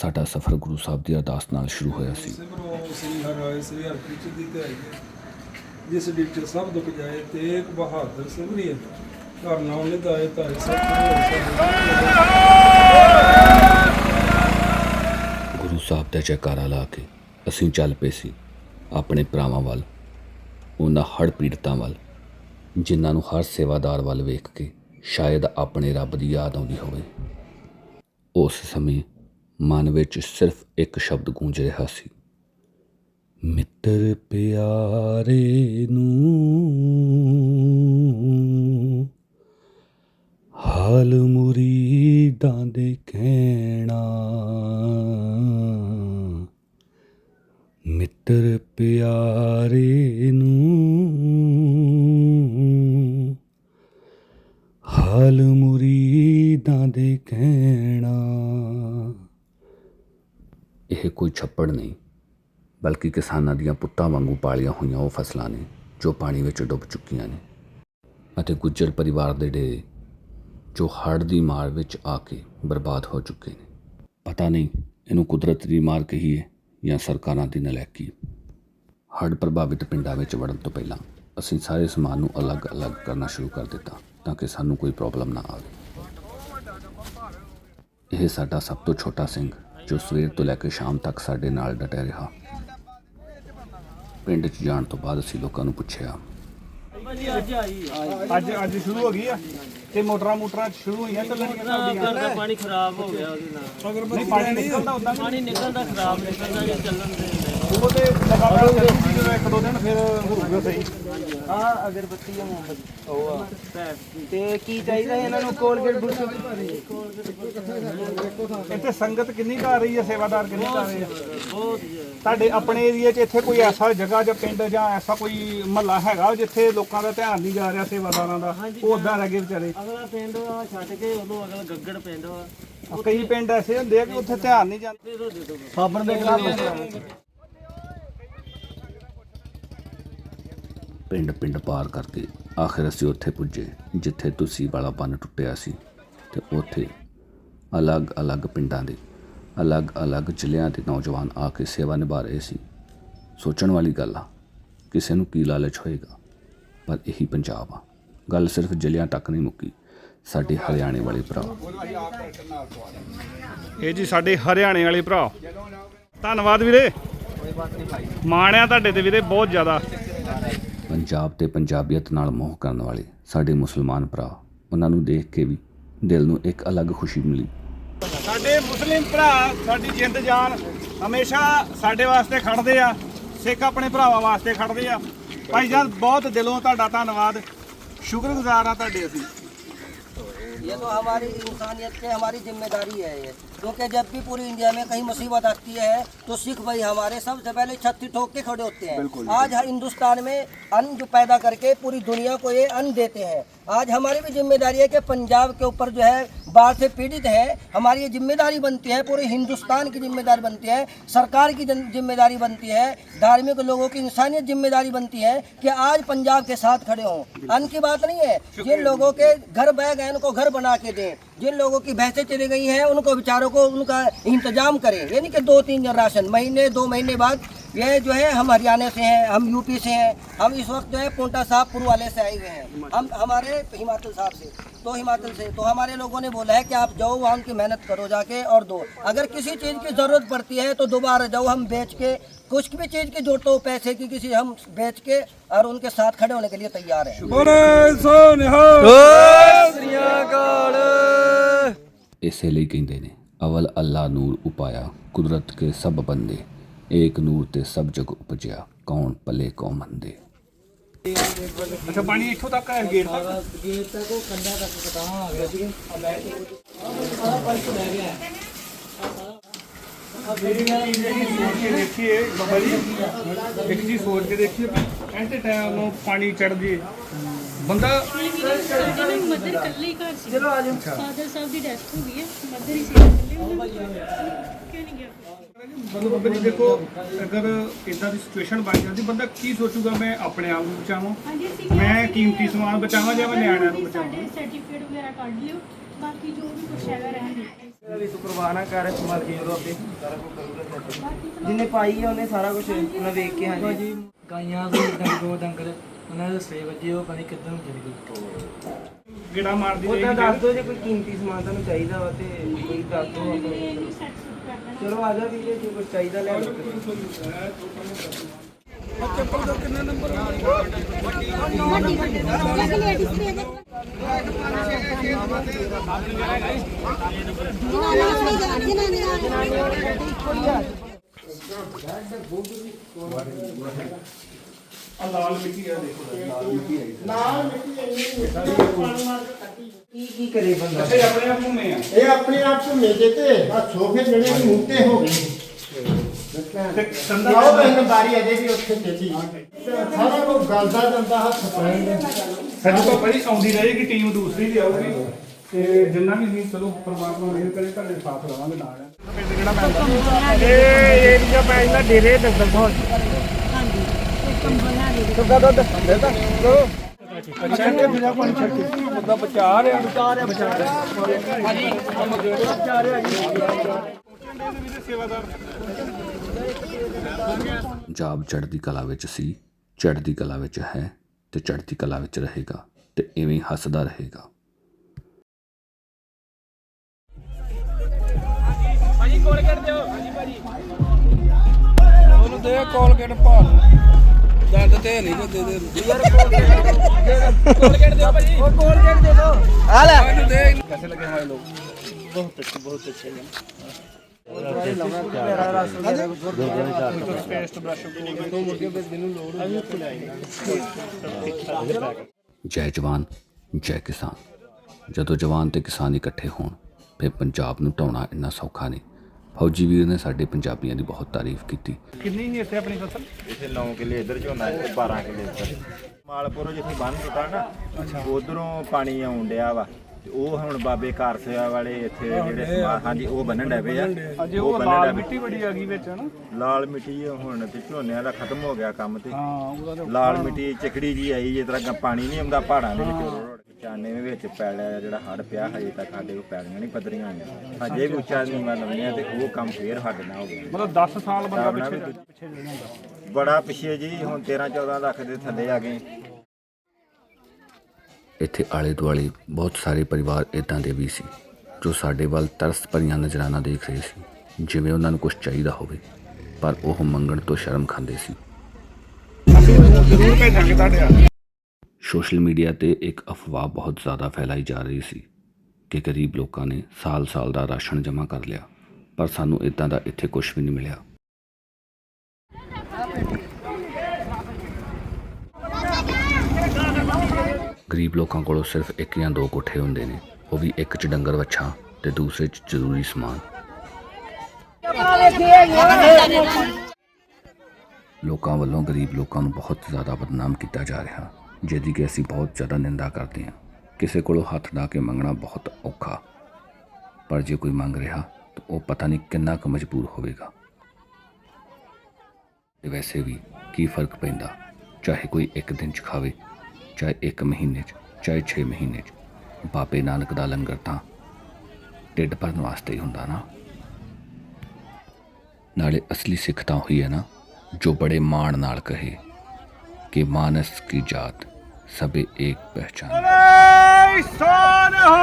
ਸਾਡਾ ਸਫ਼ਰ ਗੁਰੂ ਸਾਹਿਬ ਦੀ ਅਰਦਾਸ ਨਾਲ ਸ਼ੁਰੂ ਹੋਇਆ ਸੀ। ਸਿਮਰੋ ਸ੍ਰੀ ਹਰਿ ਸ੍ਰੀ ਹਰਿ ਦੀ ਤੇ ਆਈ ਜਿਸ ਡਿਟ ਸਭ ਦੁੱਖ ਜਾਏ ਤੇਗ ਬਹਾਦਰ ਸਿਮਰਿਏ ਘਰ ਨਾਮ ਨਿਦਾਏ ਧਾਰੇ ਸਭ ਗੁਰੂ ਸਾਹਿਬ ਦਾ ਜੈਕਾਰਾ ਲਾ ਕੇ ਅਸੀਂ ਚੱਲ ਪਏ ਸੀ ਆਪਣੇ ਭਰਾਵਾਂ ਵੱਲ ਉਹਨਾਂ ਹੜ੍ਹ ਪੀੜਤਾਂ ਵੱਲ ਜਿਨ੍ਹਾਂ ਨੂੰ ਹਰ ਸੇਵਾਦਾਰ ਵੱਲ ਵੇਖ ਕੇ ਸ਼ਾਇਦ ਆਪਣੇ ਰੱਬ ਦੀ ਯਾਦ ਆਉਂਦੀ ਹੋਵੇ। ਉਸ ਸਮੇਂ ਮਨ ਵਿੱਚ ਸਿਰਫ ਇੱਕ ਸ਼ਬਦ ਗੂੰਜ ਰਿਹਾ ਸੀ। ਮਿੱਤਰ ਪਿਆਰੇ ਨੂੰ, ਹਾਲ ਮੁਰੀਦਾਂ ਦੇ ਕਹਿਣਾ, ਮਿੱਤਰ ਪਿਆਰੇ ਨੂੰ, ਹਾਲ ਮੁਰੀਦਾਂ ਦੇ ਕਹਿਣਾ। ਇਹ ਕੋਈ ਛੱਪੜ ਨਹੀਂ, ਬਲਕਿ ਕਿਸਾਨਾਂ ਦੀਆਂ ਪੁੱਤਾਂ ਵਾਂਗੂ ਪਾਲੀਆਂ ਹੋਈਆਂ ਉਹ ਫਸਲਾਂ ਨੇ, ਜੋ ਪਾਣੀ ਵਿੱਚ ਡੁੱਬ ਚੁੱਕੀਆਂ ਨੇ ਅਤੇ ਗੁੱਜਰ ਪਰਿਵਾਰ ਦੇ ਡੇਰੇ, ਜੋ ਹੜ੍ਹ ਦੀ ਮਾਰ ਵਿੱਚ ਆ ਕੇ ਬਰਬਾਦ ਹੋ ਚੁੱਕੇ ਨੇ। ਪਤਾ ਨਹੀਂ ਇਹਨੂੰ ਕੁਦਰਤ ਦੀ ਮਾਰ ਕਹੀਏ ਜਾਂ ਸਰਕਾਰਾਂ ਦੀ ਨਲਾਇਕੀ ਹੜ੍ਹ ਪ੍ਰਭਾਵਿਤ ਪਿੰਡਾਂ ਵਿੱਚ ਵੜਨ ਤੋਂ ਪਹਿਲਾਂ ਅਸੀਂ ਸਾਰੇ ਸਮਾਨ ਨੂੰ ਅਲੱਗ-ਅਲੱਗ ਕਰਨਾ ਸ਼ੁਰੂ ਕਰ ਦਿੱਤਾ ਤਾਂ ਕਿ ਸਾਨੂੰ ਕੋਈ ਪ੍ਰੋਬਲਮ ਨਾ ਆਵੇ। ਇਹ ਸਾਡਾ ਸਭ ਤੋਂ ਛੋਟਾ ਸਿੰਘ ਜੋ ਸਵੇਰ ਤੋਂ ਲੈ ਕੇ ਸ਼ਾਮ ਤੱਕ ਸਾਡੇ ਨਾਲ ਡਟਿਆ ਰਿਹਾ। ਪਿੰਡ 'ਚ ਜਾਣ ਤੋਂ ਬਾਅਦ ਅਸੀਂ ਲੋਕਾਂ ਨੂੰ ਪੁੱਛਿਆ। ਅੱਜ ਅੱਜ ਸ਼ੁਰੂ ਹੋ ਗਈ ਆ? ਤੇ ਮੋਟਰਾਂ ਮੋਟਰਾਂ ਸ਼ੁਰੂ ਹੋਈਆਂ ਚੱਲਣੀਆਂ ਘਰ ਦਾ ਪਾਣੀ ਖਰਾਬ ਹੋ ਗਿਆ ਉਹਦੇ ਨਾਲ। ਨਹੀਂ ਪਾਣੀ ਨਿਕਲਦਾ ਉਦਾਂ ਪਾਣੀ ਨਿਕਲਦਾ ਖਰਾਬ ਨਿਕਲਦਾ ਜੇ ਚੱਲਣ ਦੇ। ਉਹ ਤੇ ਲਗਾਤਾਰ ਚੱਲੂਗੀ ਜਦੋਂ ਇੱਕ ਦੋ ਦਿਨ ਫਿਰ ਹੋਊਗਾ ਸਹੀ। ਹਾਂ ਅਗਰਬੱਤੀ ਜਾਂ ਮੋਮਬੱਤੀ। ਉਹ ਆ। ਤੇ ਕੀ ਚਾਹੀਦਾ ਇਹਨਾਂ ਨੂੰ? ਕੋਲਗੇਟ ਬੁਰਸ਼ ਇੱਥੇ ਸੰਗਤ ਕਿੰਨੀ ਆ ਰਹੀ ਹੈ? ਸੇਵਾਦਾਰ ਕਿੰਨੇ ਆ ਰਹੇ ਬਹੁਤ ਤੁਹਾਡੇ ਆਪਣੇ ਏਰੀਆ 'ਚ ਇੱਥੇ ਕੋਈ ਐਸਾ ਜਗ੍ਹਾ ਜਾਂ ਪਿੰਡ ਜਾਂ ਐਸਾ ਕੋਈ ਮਹੱਲਾ ਹੈਗਾ ਜਿੱਥੇ ਲੋਕਾਂ ਦਾ ਧਿਆਨ ਨਹੀਂ ਜਾ ਰਿਹਾ ਸੇਵਾਦਾਰਾਂ ਦਾ? ਉਹ ਉਦਾਂ ਰਹਿ ਗਏ ਵਿਚਾਰੇ। ਅਗਲਾ ਪਿੰਡ ਆ ਛੱਡ ਕੇ ਉਦੋਂ ਅਗਲਾ ਗੱਗੜ ਪਿੰਡ ਆ। ਕਈ ਪਿੰਡ ਐਸੇ ਹੁੰਦੇ ਆ ਕਿ ਉੱਥੇ ਧਿਆਨ ਨਹੀਂ ਜਾਂਦਾ। ਸਾਬਣ ਦੇ ਗਲਾਸ ਪਿੰਡ ਪਿੰਡ ਪਾਰ ਕਰਕੇ ਆਖਿਰ ਅਸੀਂ ਉੱਥੇ ਪੁੱਜੇ, ਜਿੱਥੇ ਤੁਸੀਂ ਵਾਲਾ ਬੰਨ ਟੁੱਟਿਆ ਸੀ ਤੇ ਉੱਥੇ ਅਲੱਗ-ਅਲੱਗ ਪਿੰਡਾਂ ਦੇ ਅਲੱਗ-ਅਲੱਗ ਜ਼ਿਲ੍ਹਿਆਂ ਦੇ ਨੌਜਵਾਨ ਆ ਕੇ ਸੇਵਾ ਨਿਭਾ ਰਹੇ ਸੀ। ਸੋਚਣ ਵਾਲੀ ਗੱਲ ਆ, ਕਿਸੇ ਨੂੰ ਕੀ ਲਾਲਚ ਹੋਏਗਾ? ਪਰ ਇਹੀ ਪੰਜਾਬ ਆ। ਗੱਲ ਸਿਰਫ ਜ਼ਿਲ੍ਹਿਆਂ ਤੱਕ ਨਹੀਂ ਮੁੱਕੀ, ਸਾਡੇ ਹਰਿਆਣੇ ਵਾਲੇ ਭਰਾ। ਇਹ ਜੀ ਸਾਡੇ ਹਰਿਆਣੇ ਵਾਲੇ ਭਰਾ। ਧੰਨਵਾਦ ਵੀਰੇ। ਮਾਣਿਆ ਤੁਹਾਡੇ ਤੇ ਵੀਰੇ, ਬਹੁਤ ਜ਼ਿਆਦਾ। ਪੰਜਾਬ ਤੇ ਪੰਜਾਬੀਅਤ ਨਾਲ ਮੋਹ ਕਰਨ ਵਾਲੇ ਸਾਡੇ ਮੁਸਲਮਾਨ ਭਰਾ, ਉਹਨਾਂ ਨੂੰ ਦੇਖ ਕੇ ਵੀ ਦਿਲ ਨੂੰ ਇੱਕ ਅਲੱਗ ਖੁਸ਼ੀ ਮਿਲੀ। ਸਾਡੇ ਮੁਸਲਿਮ ਭਰਾ, ਸਾਡੀ ਜਿੰਦ ਜਾਨ ਹਮੇਸ਼ਾ ਸਾਡੇ ਵਾਸਤੇ ਖੜਦੇ ਆ, ਸਿੱਖ ਆਪਣੇ ਭਰਾਵਾਂ ਵਾਸਤੇ ਖੜਦੇ ਆ। ਭਾਈ ਜਾਨ ਬਹੁਤ ਦਿਲੋਂ ਤੁਹਾਡਾ ਧੰਨਵਾਦ। ਸ਼ੁਕਰਗੁਜ਼ਾਰ ਆ ਤੁਹਾਡੇ ਅਸੀਂ। ये तो हमारी इंसानियत की हमारी ज़िम्मेदारी है ये। क्योंकि जब भी पूरी इंडिया में कहीं मुसीबत आती है तो सिख भाई हमारे सबसे पहले छत्ती ठोक के खड़े होते हैं। आज हिंदुस्तान में अन्न जो पैदा करके पूरी दुनिया को ये अन्न देते हैं। आज हमारी भी ज़िम्मेदारी है कि पंजाब के ऊपर जो है बाढ़ से पीड़ित है। हमारी ये ज़िम्मेदारी बनती है पूरे हिंदुस्तान की ज़िम्मेदारी बनती है सरकार की ज़िम्मेदारी बनती है धार्मिक लोगों की इंसानियत ज़िम्मेदारी बनती है कि आज पंजाब के साथ खड़े हों। अन्न की बात नहीं है जिन लोगों के घर बह गए उनको घर बना के दें जिन लोगों की भैंसें चली गई हैं उनको बेचारों को उनका इंतजाम करें ये नहीं कि दो तीन दिन राशन महीने दो महीने बाद ये जो है हम हरियाणा से हैं हम यूपी से हैं हम इस वक्त जो है पोंटा साहब वाले से आए हुए हैं। हम हमारे हिमाचल साहब से तो हिमाचल से तो हमारे लोगों ने बोला है कि आप जाओ वहाँ की मेहनत करो जाके और दो। अगर किसी चीज़ की ज़रूरत पड़ती है तो दोबारा जाओ हम बेच के कुछ भी चीज़ की ज़रूरत हो पैसे की किसी हम बेच के और उनके साथ खड़े होने के लिए तैयार हैं। इसे लेकिन देने अवल अल्लाह नूर उपाया कुदरत के सब बंदे। ਕੇ ਏਕ ਨੂਰ ਤੇ ਸਭ ਜਗ ਉਪਜਿਆ ਕੌਣ ਪਲੇ ਕੋ ਮੰਦੇ। ਅੱਛਾ ਪਾਣੀ ਇੱਥੋਂ ਤੱਕ ਹੈ ਗੇਟ ਤੱਕ? ਗੇਟ ਤੱਕ ਉਹ ਕੰਡਾ ਤੱਕ ਕਟਾਵਾਂ ਆ ਗਿਆ ਸੀ ਮੇਰੀ ਗੱਲ ਇਹ ਹੈ ਕਿ ਸੋਚ ਕੇ ਦੇਖੀਏ ਬਾਬਾ ਜੀ ਇੱਕ ਚੀਜ਼ ਸੋਚ ਕੇ ਦੇਖੀਏ ਐਟ ਟਾਈਮ ਨੂੰ ਪਾਣੀ ਚੜ ਜੇ। ਬੰਦਾ ਸਾਡੇ ਨਾ ਮਦਰ ਇਕੱਲੇ ਹੀ ਘਰ ਸੀ ਚਲੋ ਆ ਜਾਓ ਫਾਦਰ ਸਾਹਿਬ ਦੀ ਡੈਥ ਹੋ ਗਈ ਹੈ ਮਦਰ ਹੀ ਸੀ ਇਕੱਲੇ ਉਹਨਾਂ ਨੂੰ ਕਿਉਂ ਨਹੀਂ ਗਿਆ ਮਤਲਬ ਬਾਬਾ ਜੀ ਦੇਖੋ ਅਗਰ ਇਦਾਂ ਦੀ ਸਿਚੁਏਸ਼ਨ ਬਣ ਜਾਂਦੀ ਬੰਦਾ ਕੀ ਸੋਚੂਗਾ ਮੈਂ ਆਪਣੇ ਆਪ ਨੂੰ ਬਚਾਵਾਂ? ਮੈਂ ਕੀਮਤੀ ਸਮਾਨ ਬਚਾਵਾਂ ਜਾਂ ਮੈਂ ਨਿਆਣਿਆਂ ਨੂੰ ਬਚਾਵਾਂ? ਸਾਡੇ ਸਰਟੀਫਿਕੇਟ ਵਗੈਰਾ ਕੱਢ ਲਿਓ ਬਾਕੀ ਜੋ ਵੀ ਕੁਛ ਹੈਗਾ ਰਹਿਣ ਦਿਓ। ਵੀ ਤੂੰ ਪਰਵਾਹ ਨਾ ਕਰ ਸੰਭਾਲ ਕੇ ਜਦੋਂ ਆਪੇ ਸਾਰਾ ਕੁਝ ਕਰੂਗਾ ਜਿੰਨੇ ਪਾਈ ਆ ਉਹਨੇ ਸਾਰਾ ਕੁਝ ਉਹਨਾਂ ਵੇਖ ਕੇ ਹਾਂਜੀ। ਗਾਈਆਂ ਦੇ ਡੰਗ ਦੋ ਡੰਗਰ ਉਹਨਾਂ ਦੇ ਸੇ ਵੱਜੇ ਉਹ ਪਤਾ ਕਿੱਧਰ ਨੂੰ ਚਲ ਗਈ ਗੇੜਾ ਮਾਰਦੀ ਉਹ ਤਾਂ ਰਹੀ ਦੱਸ ਦਿਓ ਜੇ ਕੋਈ ਕੀਮਤੀ ਸਮਾਨ ਤੁਹਾਨੂੰ ਚਾਹੀਦਾ ਵਾ ਤੇ ਕੋਈ ਦੱਸ ਦਿਓ ਆਪਾਂ। ਚਲੋ ਆ ਜਾ ਵੀ ਜੇ ਕੋਈ ਚਾਹੀਦਾ ਲੈ ਲਓ ਚੱਪਲ ਦਾ ਕਿੰਨਾ ਨੰਬਰ ਕੀ ਕੀ ਕਰੇ ਬੰਦਾ ਅੱਛਾ ਆਪਣੇ ਆਪ ਨੂੰ ਮੈਂ ਆ। ਇਹ ਆਪਣੇ ਆਪ ਨੂੰ ਮਿਲ ਤੇ ਆ ਸੋਫੇ ਜਿਹੜੇ ਨੇ ਹੋ ਗਏ। ਤੇ ਸੰਦਾ ਆਓ ਇਹਨਾਂ ਬਾਰੀ ਅਜੇ ਵੀ ਉੱਥੇ ਚੱਲੀ ਸਾਰਾ ਕੋ ਗਲਦਾ ਜਾਂਦਾ ਹੱਥ ਪੈਣ ਸਾਡੇ ਤੋਂ ਪਹਿਲੀ ਆਉਂਦੀ ਰਹੇਗੀ ਟੀਮ ਦੂਸਰੀ ਵੀ ਆਊਗੀ। ਤੇ ਜਿੰਨਾ ਵੀ ਨਹੀਂ ਚਲੋ ਪਰਮਾਤਮਾ ਮਿਹਰ ਕਰੇ ਤੁਹਾਡੇ ਸਾਥ ਰਵਾਂਗੇ ਨਾਲ। ਪਿੰਡ ਕਿਹੜਾ ਪੈਂਦਾ ਇਹ ਏਰੀਆ ਪੈਂਦਾ ਡੇਰੇ ਦੰਦਲ ਬਹੁਤ ਬੰਦਾ ਬਚਾ ਰਿਹਾ ਬਚਾ ਰਿਹਾ ਬਚਾ ਪੰਜਾਬ ਚੜ੍ਹਦੀ ਕਲਾ ਵਿੱਚ ਸੀ ਚੜਦੀ ਕਲਾ ਵਿੱਚ ਹੈ ਤੇ ਚੜਦੀ ਕਲਾ ਵਿੱਚ ਰਹੇਗਾ ਤੇ ਇਵੇਂ ਹੱਸਦਾ ਰਹੇਗਾ। ਭਾਜੀ ਦਿਓ ਹਾਂਜੀ ਭਾਜੀ ਉਹਨੂੰ ਦੇ ਕੋਲ ਪਾ ਦੰਦ ਤੇ ਨਹੀਂ ਦੇ ਦੇ। ਯਾਰ ਕੋਲ ਦਿਓ। ਭਾਜੀ। ਉਹ ਕੋਲ ਦੇ ਦਿਓ। ਆ ਲੈ। ਮੈਨੂੰ ਕਿਵੇਂ ਲੱਗੇ ਹੋਏ ਬਹੁਤ ਅੱਛੇ ਜੈ ਜਵਾਨ ਜੈ ਕਿਸਾਨ। ਜਦੋਂ ਜਵਾਨ ਤੇ ਕਿਸਾਨ ਇਕੱਠੇ ਹੋਣ ਫਿਰ ਪੰਜਾਬ ਨੂੰ ਢਾਉਣਾ ਇੰਨਾ ਸੌਖਾ ਨਹੀਂ। ਫੌਜੀ ਵੀਰ ਨੇ ਸਾਡੇ ਪੰਜਾਬੀਆਂ ਦੀ ਬਹੁਤ ਤਾਰੀਫ ਕੀਤੀ। ਕਿੰਨੀ ਸੀ ਇੱਥੇ ਆਪਣੀ ਫਸਲ? ਇੱਥੇ 9 ਕਿੱਲੇ ਇੱਧਰ ਝੋਨਾ ਹੈ ਤੇ 12 ਕਿੱਲੇ ਇੱਧਰ। ਮਾਲਪੁਰੋਂ ਜਿੱਥੇ ਬੰਨ ਨਾ ਉਧਰੋਂ ਪਾਣੀ ਆਉਣ ਡਿਆ ਵਾ। ਤੇ ਉਹ ਹੁਣ ਬਾਬੇ ਕਾਰਸਿਆ ਵਾਲੇ ਇੱਥੇ ਜਿਹੜੇ ਸਮਾ- ਹਾਂਜੀ ਉਹ ਬੰਨਣ ਡੈ ਪਏ ਆ। ਅਜੇ ਉਹ ਬੰਨਣ ਲਾਲ ਡੈ ਪਏ। ਮਿੱਟੀ ਬੜੀ ਆ ਗਈ ਵਿੱਚ ਹਨਾ? ਲਾਲ ਮਿੱਟੀ ਆ ਹੁਣ ਤੇ ਝੋਨਿਆਂ ਦਾ ਖਤਮ ਹੋ ਗਿਆ ਕੰਮ ਤੇ। ਹਾਂ ਉਹਦਾ ਤਾਂ ਲਾਲ ਮਿੱਟੀ ਚਿਕੜੀ ਜੀ ਆਈ ਜਿਸ ਤਰ੍ਹਾਂ ਗਾ ਪਾਣੀ ਨਹੀਂ ਆਉਂਦਾ ਪਹਾੜਾਂ ਦੇ ਵਿੱਚ। ਚਾਨੇ ਦੇ ਵਿੱਚ ਪੈਲਿਆ ਜਿਹੜਾ ਹੜ ਪਿਆ ਹਜੇ ਤੱਕ ਸਾਡੇ ਕੋਲ ਪੈਲੀਆਂ ਨਹੀਂ ਪੱਧਰੀਆਂ ਹੋਈਆਂ। ਹਜੇ ਵੀ ਉੱਚਾ ਨੀਵਾਂ ਲਾਉਣੀਆਂ ਤੇ ਉਹ ਕੰਮ ਫੇਰ ਸਾਡੇ ਨਾਲ ਹੋ ਗਿਆ। ਮਤਲਬ 10 ਸਾਲ ਬੰਦਾ ਪਿੱਛੇ ਜਾਂਦਾ ਬੜਾ ਪਿੱਛੇ ਜੀ ਹੁਣ 13 14 ਲੱਖ ਦੇ ਥੱਲੇ ਆ ਗਏ। ਇੱਥੇ ਆਲੇ ਦੁਆਲੇ ਬਹੁਤ ਸਾਰੇ ਪਰਿਵਾਰ ਇਦਾਂ ਦੇ ਵੀ ਸੀ, ਜੋ ਸਾਡੇ ਵੱਲ ਤਰਸ ਭਰੀਆਂ ਨਜ਼ਰਾਨਾਂ ਦੇਖ ਰਹੇ ਸੀ, ਜਿਵੇਂ ਉਹਨਾਂ ਨੂੰ ਕੁਝ ਚਾਹੀਦਾ ਹੋਵੇ, ਪਰ ਉਹ ਮੰਗਣ ਤੋਂ ਸ਼ਰਮ ਖਾਂਦੇ ਸੀ। ਜ਼ਰੂਰ ਭੇਜਾਂਗੇ ਤੁਹਾਡੇ ਸੋਸ਼ਲ ਮੀਡੀਆ ਤੇ ਇੱਕ ਅਫਵਾਹ ਬਹੁਤ ਜ਼ਿਆਦਾ ਫੈਲਾਈ ਜਾ ਰਹੀ ਸੀ ਕਿ ਗਰੀਬ ਲੋਕਾਂ ਨੇ ਸਾਲ-ਸਾਲ ਦਾ ਰਾਸ਼ਨ ਜਮ੍ਹਾਂ ਕਰ ਲਿਆ, ਪਰ ਸਾਨੂੰ ਇਦਾਂ ਦਾ ਇੱਥੇ ਕੁਝ ਵੀ ਨਹੀਂ ਮਿਲਿਆ। ਗਰੀਬ ਲੋਕਾਂ ਕੋਲੋਂ ਸਿਰਫ ਇੱਕ ਜਾਂ ਦੋ ਕੋਠੇ ਹੁੰਦੇ ਨੇ। ਉਹ ਵੀ ਇੱਕ 'ਚ ਡੰਗਰ ਵੱਛਾ ਤੇ ਦੂਸਰੇ 'ਚ ਜ਼ਰੂਰੀ ਸਮਾਨ। ਲੋਕਾਂ ਵੱਲੋਂ ਗਰੀਬ ਲੋਕਾਂ ਨੂੰ ਬਹੁਤ ਜ਼ਿਆਦਾ ਬਦਨਾਮ ਕੀਤਾ ਜਾ ਰਿਹਾ, ਜਿਹਦੀ ਕਿ ਅਸੀਂ ਬਹੁਤ ਜ਼ਿਆਦਾ ਨਿੰਦਾ ਕਰਦੇ ਹਾਂ। ਕਿਸੇ ਕੋਲੋਂ ਹੱਥ ਢਾ ਕੇ ਮੰਗਣਾ ਬਹੁਤ ਔਖਾ। ਪਰ ਜੇ ਕੋਈ ਮੰਗ ਰਿਹਾ, ਤਾਂ ਉਹ ਪਤਾ ਨਹੀਂ ਕਿੰਨਾ ਕੁ ਮਜਬੂਰ ਹੋਵੇਗਾ। ਤੇ ਵੈਸੇ ਵੀ ਕੀ ਫ਼ਰਕ ਪੈਂਦਾ, ਚਾਹੇ ਕੋਈ ਇੱਕ ਦਿਨ ਚ ਖਾਵੇ ਚਾਹੇ ਇੱਕ ਮਹੀਨੇ ਚ, ਚਾਹੇ 6 ਮਹੀਨੇ ਚ। ਬਾਬੇ ਨਾਨਕ ਦਾ ਲੰਗਰ ਤਾਂ ਢਿੱਡ ਭਰਨ ਵਾਸਤੇ ਹੀ ਹੁੰਦਾ ਨਾ। ਨਾਲੇ ਅਸਲੀ ਸਿੱਖ ਤਾਂ ਹੋਈ ਹੈ ਨਾ, ਜੋ ਬੜੇ ਮਾਣ ਨਾਲ ਕਹੇ ਕਿ ਮਾਨਸ ਕੀ ਜਾਤ, ਸਭੇ ਏਕ ਪਹਿਚਾਨ। ਸੋਨ ਹੋ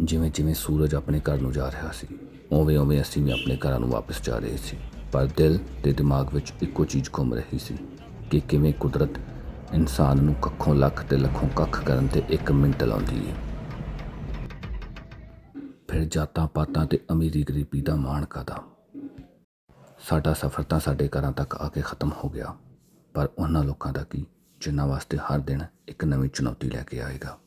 ਜਿਵੇਂ ਜਿਵੇਂ ਸੂਰਜ ਆਪਣੇ ਘਰ ਨੂੰ ਜਾ ਰਿਹਾ ਸੀ, ਉਵੇਂ ਉਵੇਂ ਅਸੀਂ ਵੀ ਆਪਣੇ ਘਰਾਂ ਨੂੰ ਵਾਪਸ ਜਾ ਰਹੇ ਸੀ। ਪਰ ਦਿਲ ਤੇ ਦਿਮਾਗ ਵਿੱਚ ਇੱਕੋ ਚੀਜ਼ ਘੁੰਮ ਰਹੀ ਸੀ ਕਿ ਕਿਵੇਂ ਕੁਦਰਤ ਇਨਸਾਨ ਨੂੰ ਕੱਖੋਂ ਲੱਖ ਤੇ ਲੱਖੋਂ ਕੱਖ ਕਰਨ ਤੇ 1 ਮਿੰਟ ਲਾਉਂਦੀ ਹੈ ਫਿਰ ਜਾਤਾਂ ਪਾਤਾਂ ਤੇ ਅਮੀਰੀ ਗਰੀਬੀ ਦਾ ਮਾਣ ਕਾਦਾ? ਸਾਡਾ ਸਫ਼ਰ ਤਾਂ ਸਾਡੇ ਘਰਾਂ ਤੱਕ ਆ ਕੇ ਖਤਮ ਹੋ ਗਿਆ, ਪਰ ਉਹਨਾਂ ਲੋਕਾਂ ਦਾ ਕੀ, ਜਿਨ੍ਹਾਂ ਵਾਸਤੇ ਹਰ ਦਿਨ ਇੱਕ ਨਵੀਂ ਚੁਣੌਤੀ ਲੈ ਕੇ ਆਏਗਾ?